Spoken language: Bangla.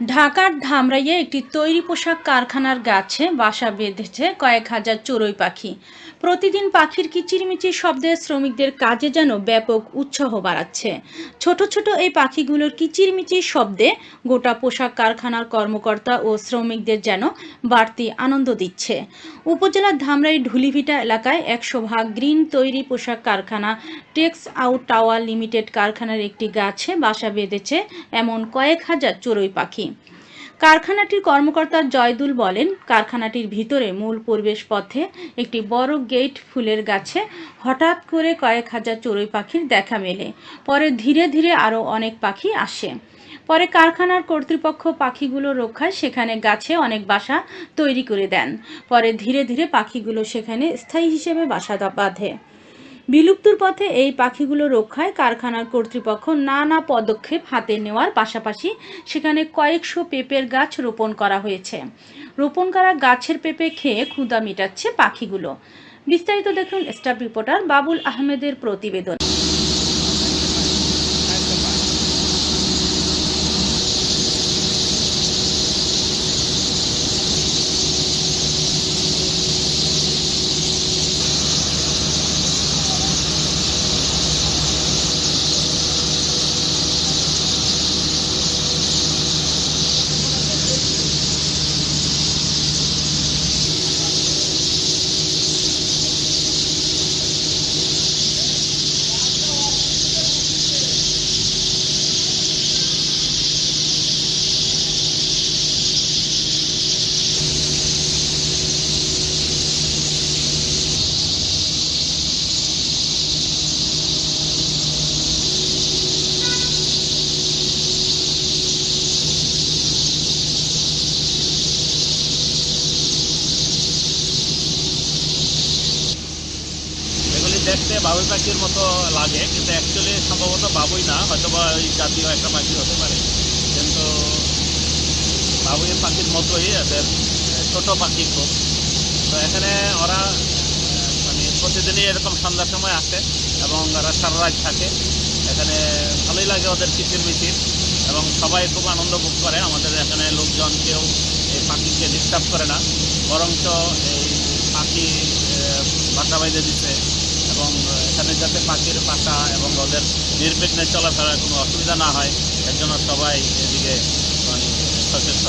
ঢাকার ধামরাইয়ে একটি তৈরি পোশাক কারখানার গাছে বাসা বেঁধেছে কয়েক হাজার চড়ুই পাখি। প্রতিদিন পাখির কিচিরমিচির শব্দে শ্রমিকদের কাজে যেন ব্যাপক উৎসাহ বাড়াচ্ছে। ছোট ছোট এই পাখিগুলোর কিচিরমিচির শব্দে গোটা পোশাক কারখানার কর্মকর্তা ও শ্রমিকদের যেন বাড়তি আনন্দ দিচ্ছে। উপজেলার ধামরাই ঢুলিভিটা এলাকায় একশো ভাগ গ্রিন তৈরি পোশাক কারখানা টেক্স আউট টাওয়ার লিমিটেড কারখানার একটি গাছে বাসা বেঁধেছে এমন কয়েক হাজার চড়ুই পাখি। কারখানাটির কর্মকর্তা জয়দুল বলেন, কারখানাটির ভিতরে মূল প্রবেশ পথে একটি বড় গেট ফুলের গাছে হঠাৎ করে কয়েক হাজার চড়ুই পাখির দেখা মেলে। পরে ধীরে ধীরে আরও অনেক পাখি আসে। পরে কারখানার কর্তৃপক্ষ পাখিগুলো রক্ষায় সেখানে গাছে অনেক বাসা তৈরি করে দেন। পরে ধীরে ধীরে পাখিগুলো সেখানে স্থায়ী হিসেবে বাসা বাঁধে। বিলুপ্তির পথে এই পাখিগুলো রক্ষায় কারখানার কর্তৃপক্ষ নানা পদক্ষেপ হাতে নেওয়ার পাশাপাশি সেখানে কয়েকশো পেঁপের গাছ রোপণ করা হয়েছে। রোপণ করা গাছের পেঁপে খেয়ে ক্ষুদা মেটাচ্ছে পাখিগুলো। বিস্তারিত দেখুন স্টাফ রিপোর্টার বাবুল আহমেদের প্রতিবেদন। দেখতে বাবুই পাখির মতো লাগে, কিন্তু অ্যাকচুয়ালি সম্ভবত বাবুই না হয়তো বা ওই জাতীয় একটা পাখি হতে পারে। কিন্তু বাবুই পাখির মতোই, এদের ছোট পাখি খুব। তো এখানে ওরা মানে প্রতিদিনই এরকম সন্ধ্যার সময় আসে এবং ওরা সারা রাত থাকে। এখানে ভালোই লাগে ওদের কিচির মিচির এবং সবাই খুব আনন্দ ভোগ করে। আমাদের এখানে লোকজন কেউ এই পাখিকে ডিস্টার্ব করে না, বরঞ্চ এই পাখি বাসা বাইরে দিচ্ছে এবং এখানে যাতে পাখির পাশা এবং ওদের নির্বিঘ্নে চলাফেরার কোনো অসুবিধা না হয়, এর জন্য সবাই এদিকে মানে সচেষ্ট।